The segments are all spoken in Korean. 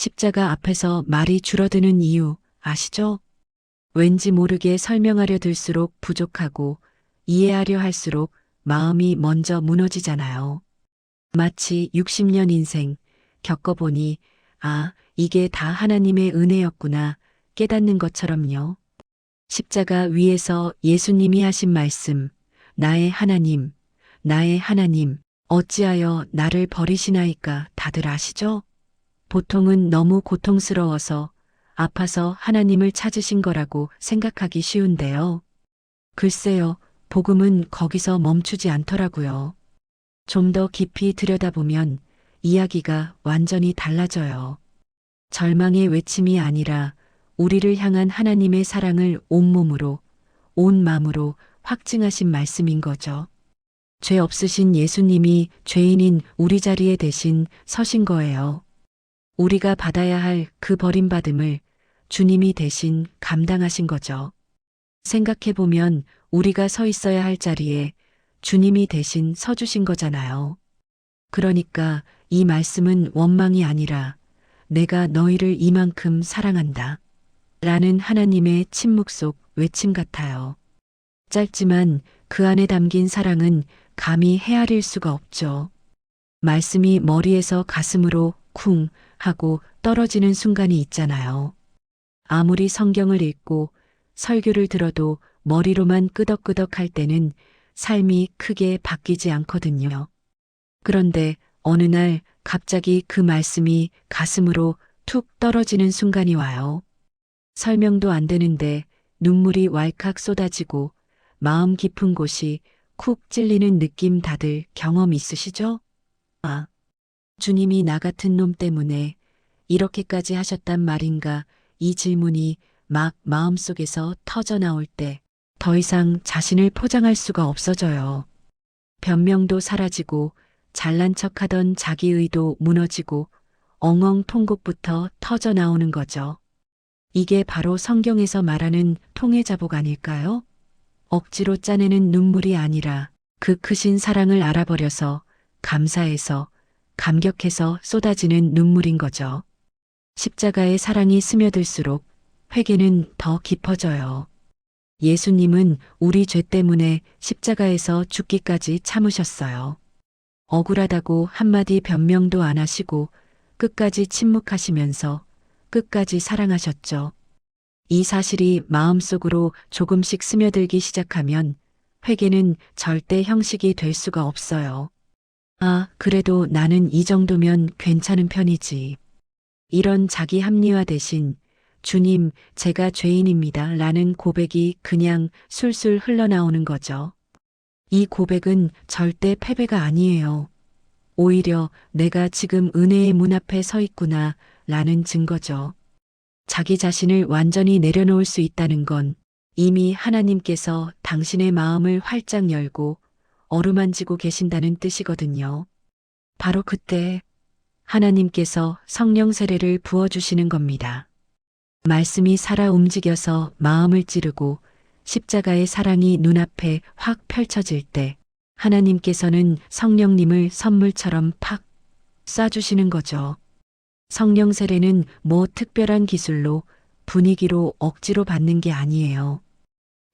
십자가 앞에서 말이 줄어드는 이유 아시죠? 왠지 모르게 설명하려 들수록 부족하고 이해하려 할수록 마음이 먼저 무너지잖아요. 마치 60년 인생 겪어보니 아, 이게 다 하나님의 은혜였구나 깨닫는 것처럼요. 십자가 위에서 예수님이 하신 말씀, 나의 하나님, 나의 하나님, 어찌하여 나를 버리시나이까 다들 아시죠? 보통은 너무 고통스러워서 아파서 하나님을 찾으신 거라고 생각하기 쉬운데요. 글쎄요, 복음은 거기서 멈추지 않더라고요. 좀 더 깊이 들여다보면 이야기가 완전히 달라져요. 절망의 외침이 아니라 우리를 향한 하나님의 사랑을 온몸으로, 온 마음으로 확증하신 말씀인 거죠. 죄 없으신 예수님이 죄인인 우리 자리에 대신 서신 거예요. 우리가 받아야 할 그 버림받음을 주님이 대신 감당하신 거죠. 생각해보면 우리가 서 있어야 할 자리에 주님이 대신 서주신 거잖아요. 그러니까 이 말씀은 원망이 아니라 내가 너희를 이만큼 사랑한다. 라는 하나님의 침묵 속 외침 같아요. 짧지만 그 안에 담긴 사랑은 감히 헤아릴 수가 없죠. 말씀이 머리에서 가슴으로 쿵 하고 떨어지는 순간이 있잖아요. 아무리 성경을 읽고 설교를 들어도 머리로만 끄덕끄덕 할 때는 삶이 크게 바뀌지 않거든요. 그런데 어느 날 갑자기 그 말씀이 가슴으로 툭 떨어지는 순간이 와요. 설명도 안 되는데 눈물이 왈칵 쏟아지고 마음 깊은 곳이 쿡 찔리는 느낌 다들 경험 있으시죠? 아, 주님이 나 같은 놈 때문에 이렇게까지 하셨단 말인가 이 질문이 막 마음속에서 터져 나올 때 더 이상 자신을 포장할 수가 없어져요. 변명도 사라지고 잘난 척 하던 자기의도 무너지고 엉엉 통곡부터 터져 나오는 거죠. 이게 바로 성경에서 말하는 통해자복 아닐까요? 억지로 짜내는 눈물이 아니라 그 크신 사랑을 알아버려서 감사해서 감격해서 쏟아지는 눈물인 거죠. 십자가의 사랑이 스며들수록 회개는 더 깊어져요. 예수님은 우리 죄 때문에 십자가에서 죽기까지 참으셨어요. 억울하다고 한마디 변명도 안 하시고 끝까지 침묵하시면서 끝까지 사랑하셨죠. 이 사실이 마음속으로 조금씩 스며들기 시작하면 회개는 절대 형식이 될 수가 없어요. 아, 그래도 나는 이 정도면 괜찮은 편이지. 이런 자기 합리화 대신 주님, 제가 죄인입니다. 라는 고백이 그냥 술술 흘러나오는 거죠. 이 고백은 절대 패배가 아니에요. 오히려 내가 지금 은혜의 문 앞에 서 있구나 라는 증거죠. 자기 자신을 완전히 내려놓을 수 있다는 건 이미 하나님께서 당신의 마음을 활짝 열고 어루만지고 계신다는 뜻이거든요. 바로 그때 하나님께서 성령 세례를 부어주시는 겁니다. 말씀이 살아 움직여서 마음을 찌르고 십자가의 사랑이 눈앞에 확 펼쳐질 때 하나님께서는 성령님을 선물처럼 팍 쏴주시는 거죠. 성령 세례는 뭐 특별한 기술로 분위기로 억지로 받는 게 아니에요.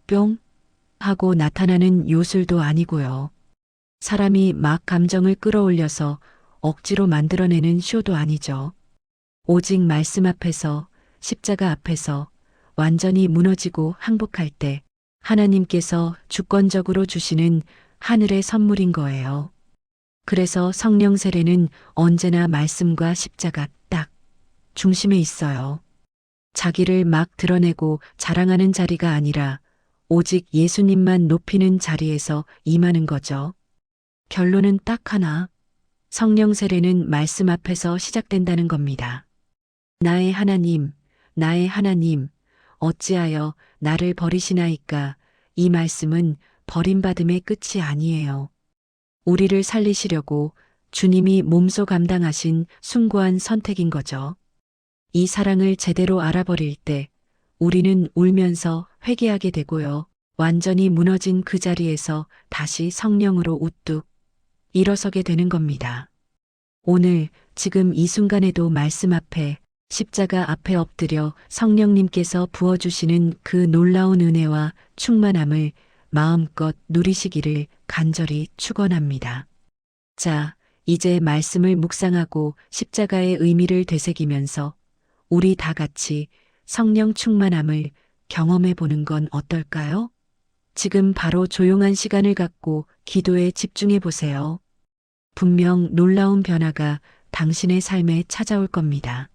뿅 하고 나타나는 요술도 아니고요. 사람이 막 감정을 끌어올려서 억지로 만들어내는 쇼도 아니죠. 오직 말씀 앞에서 십자가 앞에서 완전히 무너지고 항복할 때 하나님께서 주권적으로 주시는 하늘의 선물인 거예요. 그래서 성령 세례는 언제나 말씀과 십자가 딱 중심에 있어요. 자기를 막 드러내고 자랑하는 자리가 아니라 오직 예수님만 높이는 자리에서 임하는 거죠. 결론은 딱 하나. 성령 세례는 말씀 앞에서 시작된다는 겁니다. 나의 하나님, 나의 하나님, 어찌하여 나를 버리시나이까 이 말씀은 버림받음의 끝이 아니에요. 우리를 살리시려고 주님이 몸소 감당하신 숭고한 선택인 거죠. 이 사랑을 제대로 알아버릴 때 우리는 울면서 회개하게 되고요. 완전히 무너진 그 자리에서 다시 성령으로 우뚝 일어서게 되는 겁니다. 오늘 지금 이 순간에도 말씀 앞에 십자가 앞에 엎드려 성령님께서 부어주시는 그 놀라운 은혜와 충만함을 마음껏 누리시기를 간절히 축원합니다. 자, 이제 말씀을 묵상하고 십자가의 의미를 되새기면서 우리 다 같이 성령 충만함을 경험해 보는 건 어떨까요? 지금 바로 조용한 시간을 갖고 기도에 집중해 보세요. 분명 놀라운 변화가 당신의 삶에 찾아올 겁니다.